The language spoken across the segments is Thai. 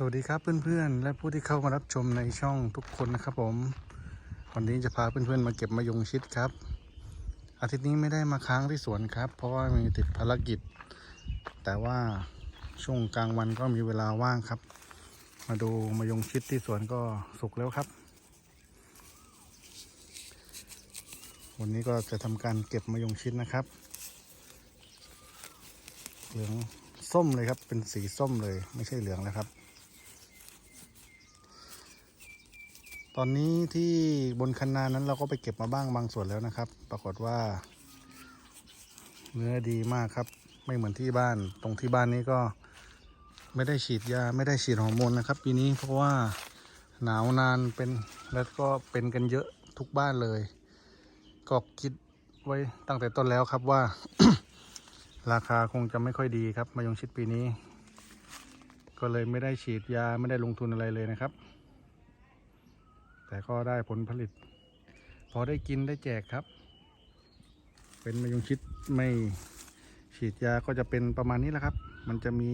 สวัสดีครับเพื่อนๆ และผู้ที่เข้ามารับชมในช่องทุกคนนะครับผม วันนี้จะพาเพื่อนๆมาเก็บมะยงชิดครับ อาทิตย์นี้ไม่ได้มาค้างที่สวนครับ เพราะว่ามีติดภารกิจ แต่ว่าช่วงกลางวันก็มีเวลาว่างครับ มาดูมะยงชิดที่สวนก็สุกแล้วครับ วันนี้ก็จะทำการเก็บมะยงชิดนะครับ เหลืองส้มเลยครับ เป็นสีส้มเลย ไม่ใช่เหลืองแล้วครับ ตอนนี้ที่บนคันนานั้นเราก็ไปเก็บมาบ้างบางส่วนแล้วนะครับ ปรากฏว่า เนื้อดีมากครับ ไม่เหมือนที่บ้าน ตรงที่บ้านนี้ก็ไม่ได้ฉีดยาไม่ได้ฉีดฮอร์โมนนะครับ ปีนี้เพราะว่าหนาวนานเป็นแล้วก็เป็นกันเยอะทุกบ้านเลย ก็คิดไว้ตั้งแต่ต้นแล้วครับว่า ราคาคงจะไม่ค่อยดีครับมายงชิดปีนี้ ก็เลยไม่ได้ฉีดยาไม่ได้ลงทุนอะไรเลยนะครับ แต่ก็ได้ผลผลิต พอได้กินได้แจกครับ เป็นมายงชิดไม่ฉีดยาก็จะเป็นประมาณนี้แหละครับ มันจะมี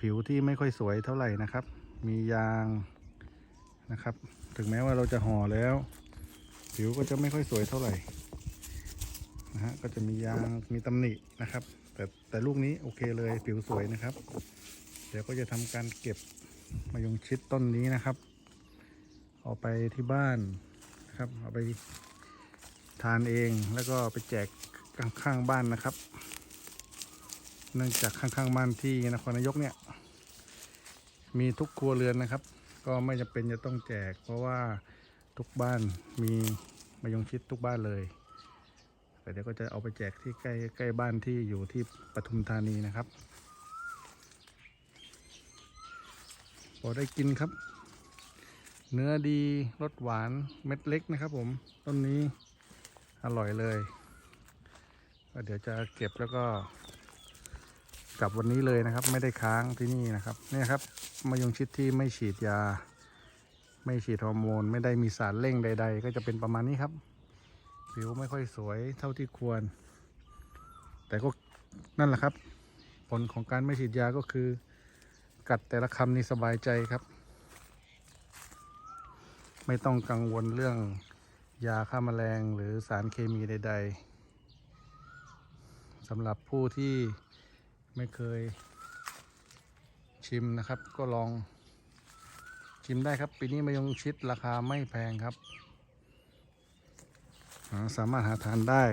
ผิวที่ไม่ค่อยสวยเท่าไหร่นะครับ มียางนะครับ ถึงแม้ว่าเราจะห่อแล้ว ผิวก็จะไม่ค่อยสวยเท่าไหร่นะฮะก็จะมียางมีตำหนินะครับ แต่แต่ลูกนี้โอเคเลยผิวสวยนะครับ เดี๋ยวก็จะทำการเก็บมายงชิดต้นนี้นะครับ เอาไปที่บ้านนะครับ เอาไปทานเองแล้วก็ไปแจกข้างๆบ้านนะครับ เนื่องจากข้างๆบ้านที่นครนายกเนี่ย มีทุกครัวเรือนนะครับ ก็ไม่จำเป็นจะต้องแจก เพราะว่าทุกบ้านมีมายงชิดทุกบ้านเลยแต่เดี๋ยวก็จะเอาไปแจกที่ใกล้ใกล้บ้านที่อยู่ที่ปทุมธานีนะครับพอได้กินครับ เนื้อดีรสหวานเม็ดเล็กนะครับผมต้นนี้อร่อยเลยก็เดี๋ยวจะเก็บแล้วก็กลับวันนี้เลยนะครับ ไม่ได้ค้างที่นี่นะครับนี่ครับมายงชิดที่ไม่ฉีดยา ไม่ฉีดฮอร์โมน ไม่ได้มีสารเร่งใด ๆ ก็จะเป็นประมาณนี้ครับ ผิวไม่ค่อยสวยเท่าที่ควร แต่ก็นั่นแหละครับ ผลของการไม่ฉีดยาก็คือ กัดแต่ละคำนี่สบายใจครับ ไม่ต้องกังวลเรื่องยาฆ่าแมลงหรือสารเคมีใด ๆสำหรับผู้ที่ไม่เคยชิมนะครับ ก็ลองชิมได้ครับ ปีนี้มายงชิดราคาไม่แพงครับ สามารถหาทานได้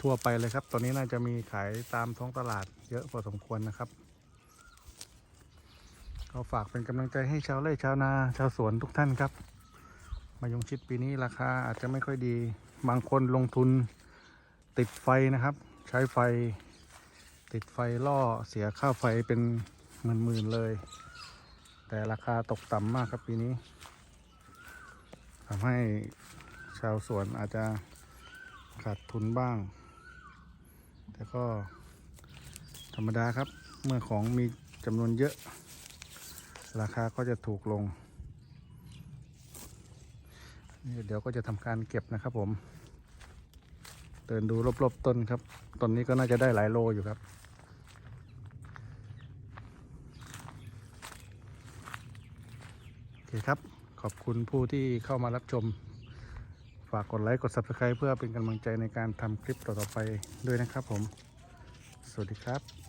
ทั่วไปเลยครับ ตอนนี้น่าจะมีขายตามท้องตลาดเยอะพอสมควรนะครับ ก็ฝากเป็นกำลังใจให้ชาวไร่ชาวนาชาวสวนทุกท่านครับ ยงชิดปีนี้ราคาอาจจะไม่ค่อยดี บางคนลงทุนติดไฟนะครับ ใช้ไฟ ติดไฟล่อเสียค่าไฟเป็นหมื่นๆเลย แต่ราคาตกต่ำมากครับปีนี้ทำให้ชาวสวนอาจจะขาดทุนบ้าง แต่ก็ธรรมดาครับ เมื่อของมีจำนวนเยอะ ราคาก็จะถูกลง นี่เดี๋ยวก็จะทำการเก็บนะครับ ผม เดินดูรอบๆต้นครับต้นนี้ก็น่าจะได้หลายโลอยู่ครับโอเคครับขอบคุณผู้ที่เข้ามารับชม ฝากกดไลค์กด Subscribe เพื่อเป็นกำลังใจในการทำคลิปต่อๆไปด้วยนะครับผม สวัสดีครับ